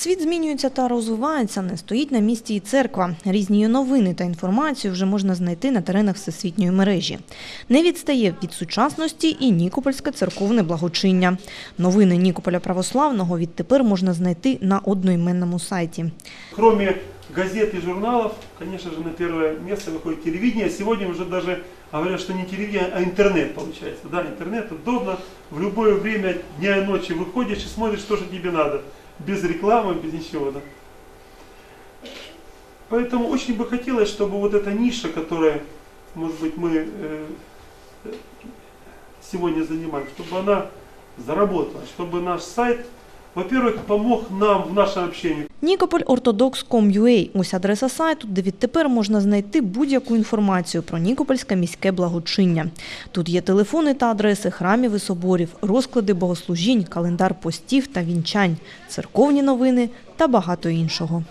Світ змінюється та розвивається, не стоїть на місці і церква. Різні новини та інформацію вже можна знайти на теренах всесвітньої мережі. Не відстає від сучасності і Нікопольське церковне благочиння. Новини Нікополя православного відтепер можна знайти на одноіменному сайті. Кроме газет и журналов, конечно же, на первое место выходит телевидение. Сегодня уже даже говорят, что не телевидение, а интернет получается. Да, интернет удобно. В любое время дня и ночи выходишь и смотришь, что же тебе. Без рекламы, без ничего. Да. Поэтому очень бы хотелось, чтобы вот эта ниша, которая, может быть, мы э, сегодня занимаем, чтобы она заработала, чтобы наш сайт, во-первых, помог нам в нашем общении. Нікополь Ортодокс.com.ua – ось адреса сайту, де відтепер можна знайти будь-яку інформацію про Нікопольське міське благочиння. Тут є телефони та адреси храмів і соборів, розклади богослужінь, календар постів та вінчань, церковні новини та багато іншого.